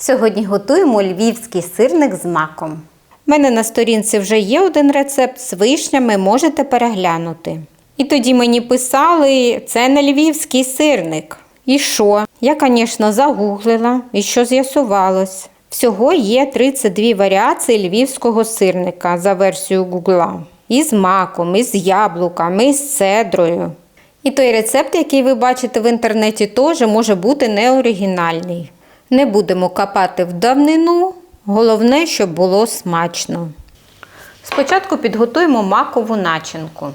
Сьогодні готуємо львівський сирник з маком. У мене на сторінці вже є один рецепт з вишнями, можете переглянути. І тоді мені писали, це не львівський сирник. І що? Я, звісно, загуглила, і що з'ясувалось. Всього є 32 варіації львівського сирника за версією Гугла. Із маком, із яблуками, із цедрою. І той рецепт, який ви бачите в інтернеті, теж може бути неоригінальний. Не будемо копати в давнину, головне, щоб було смачно. Спочатку підготуємо макову начинку.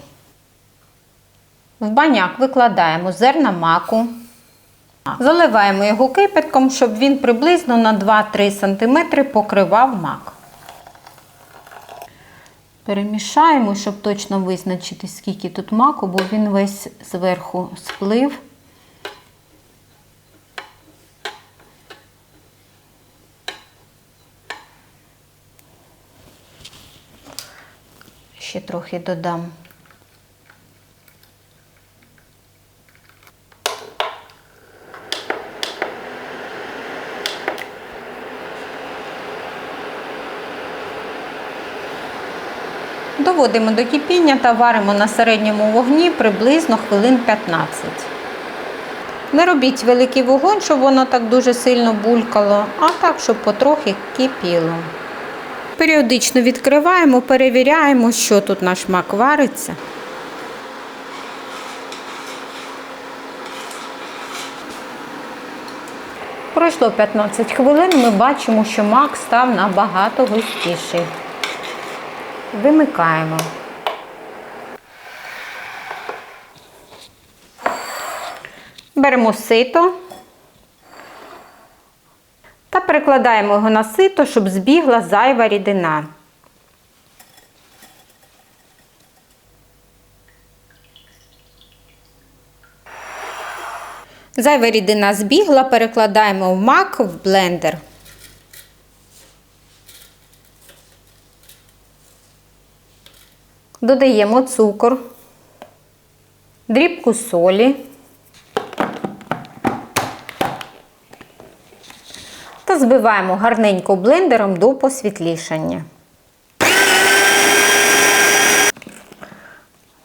В баняк викладаємо зерна маку. Заливаємо його кипятком, щоб він приблизно на 2-3 см покривав мак. Перемішаємо, щоб точно визначити, скільки тут маку, бо він весь зверху сплив. Ще трохи додам. Доводимо до кипіння та варимо на середньому вогні приблизно хвилин 15. Не робіть великий вогонь, щоб воно так дуже сильно булькало, а так, щоб потрохи кипіло. Періодично відкриваємо, перевіряємо, що тут наш мак вариться. Пройшло 15 хвилин, ми бачимо, що мак став набагато густіший. Вимикаємо. Беремо сито перекладаємо його на сито, щоб збігла зайва рідина. Зайва рідина збігла, перекладаємо в мак в блендер. Додаємо цукор, дрібку солі та збиваємо гарненько блендером до посвітлішання.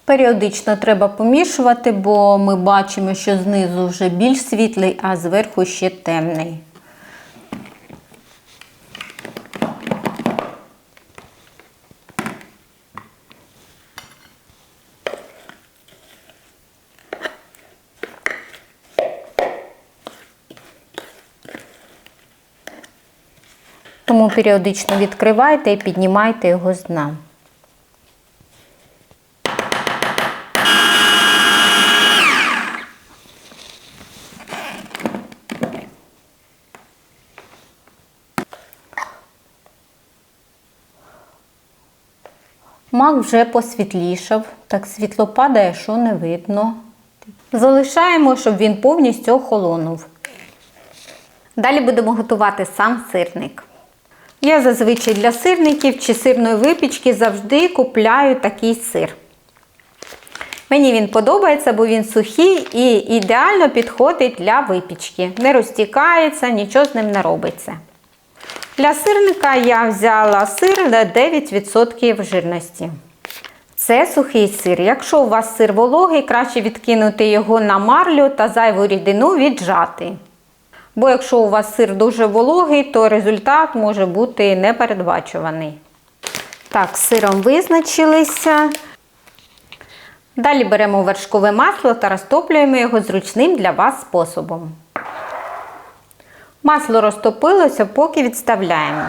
Періодично треба помішувати, бо ми бачимо, що знизу вже більш світлий, а зверху ще темний. Тому періодично відкривайте і піднімайте його з дна. Мак вже посвітлішав, так світло падає, що не видно. Залишаємо, щоб він повністю охолонув. Далі будемо готувати сам сирник. Я зазвичай для сирників чи сирної випічки завжди купляю такий сир. Мені він подобається, бо він сухий і ідеально підходить для випічки. Не розтікається, нічого з ним не робиться. Для сирника я взяла сир на 9% жирності. Це сухий сир. Якщо у вас сир вологий, краще відкинути його на марлю та зайву рідину віджати. Бо якщо у вас сир дуже вологий, то результат може бути непередбачуваний. Так, з сиром визначилися. Далі беремо вершкове масло та розтоплюємо його зручним для вас способом. Масло розтопилося, поки відставляємо.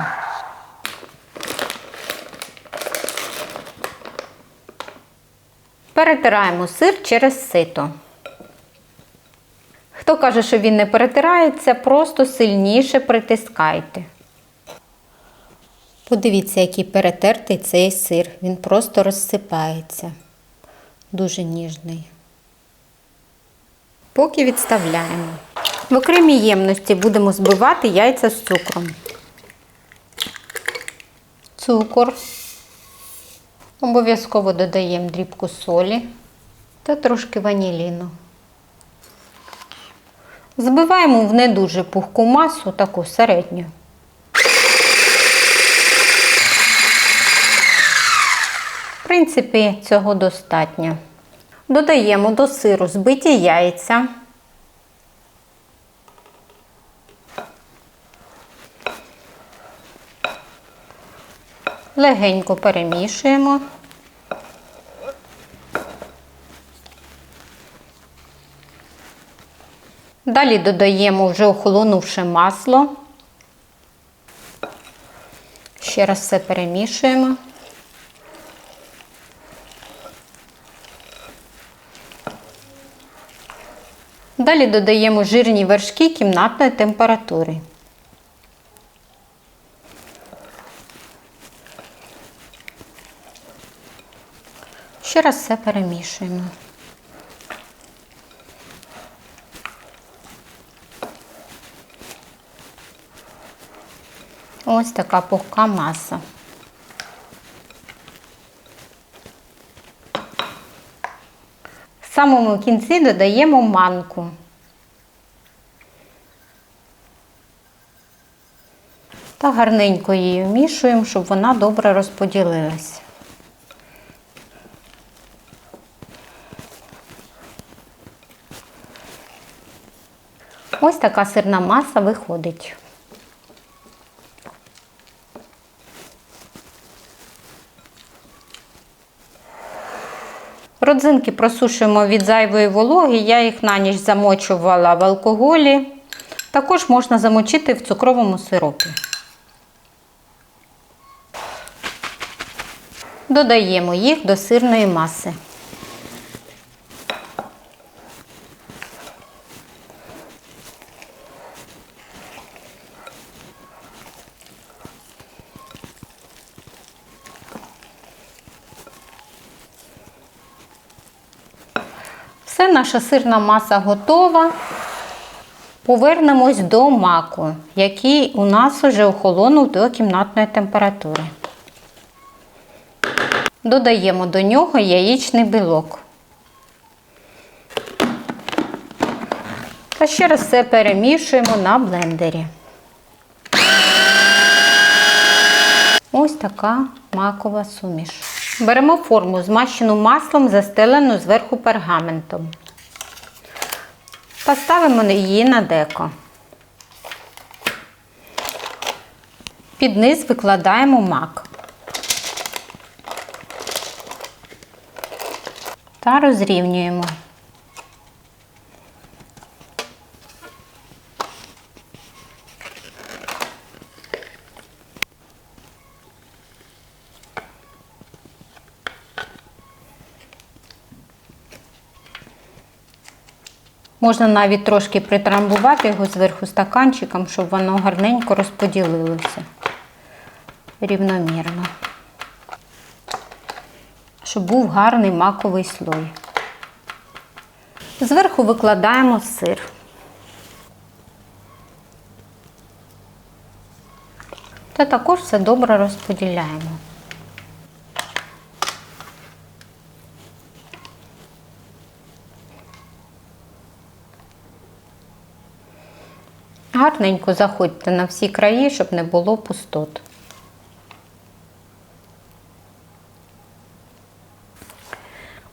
Перетираємо сир через сито. Хто каже, що він не перетирається, просто сильніше притискайте. Подивіться, який перетертий цей сир. Він просто розсипається. Дуже ніжний. Поки відставляємо. В окремій ємності будемо збивати яйця з цукром. Цукор. Обов'язково додаємо дрібку солі та трошки ваніліну. Збиваємо в не дуже пухку масу, таку середню. В принципі, цього достатньо. Додаємо до сиру збиті яйця. Легенько перемішуємо. Далі додаємо вже охолонувши масло. Ще раз все перемішуємо. Далі додаємо жирні вершки кімнатної температури. Ще раз все перемішуємо. Ось така пухка маса. В самому кінці додаємо манку. Та гарненько її вмішуємо, щоб вона добре розподілилась. Ось така сирна маса виходить. Родзинки просушуємо від зайвої вологи, я їх на ніч замочувала в алкоголі. Також можна замочити в цукровому сиропі. Додаємо їх до сирної маси. Все, наша сирна маса готова. Повернемось до маку, який у нас вже охолонув до кімнатної температури. Додаємо до нього яєчний білок. Та ще раз все перемішуємо на блендері. Ось така макова суміш. Беремо форму, змащену маслом, застелену зверху пергаментом. Та ставимо її на деко. Під низ викладаємо мак. Та розрівнюємо. Можна навіть трошки притрамбувати його зверху стаканчиком, щоб воно гарненько розподілилося рівномірно. Щоб був гарний маковий слой. Зверху викладаємо сир. Та також все добре розподіляємо. Гарненько заходьте на всі краї, щоб не було пустот.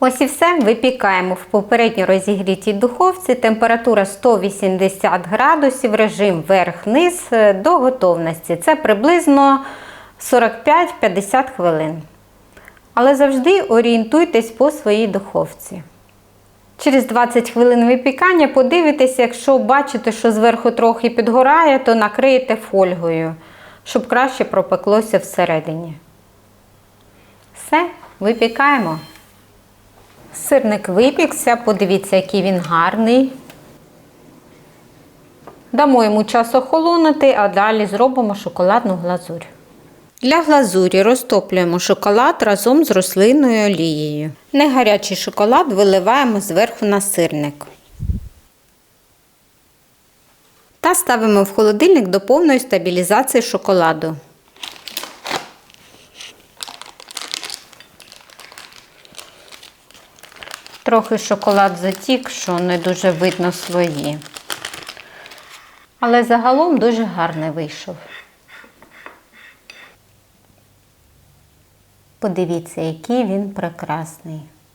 Ось і все. Випікаємо в попередньо розігрітій духовці. Температура 180 градусів, режим верх-низ е, до готовності. Це приблизно 45-50 хвилин. Але завжди орієнтуйтесь по своїй духовці. Через 20 хвилин випікання подивитесь, якщо бачите, що зверху трохи підгорає, то накриєте фольгою, щоб краще пропеклося всередині. Все, випікаємо. Сирник випікся, подивіться, який він гарний. Дамо йому час охолонути, а далі зробимо шоколадну глазурь. Для глазурі розтоплюємо шоколад разом з рослинною олією. Негарячий шоколад виливаємо зверху на сирник. Та ставимо в холодильник до повної стабілізації шоколаду. Трохи шоколад затік, що не дуже видно свої. Але загалом дуже гарний вийшов. Подивіться, який він прекрасний.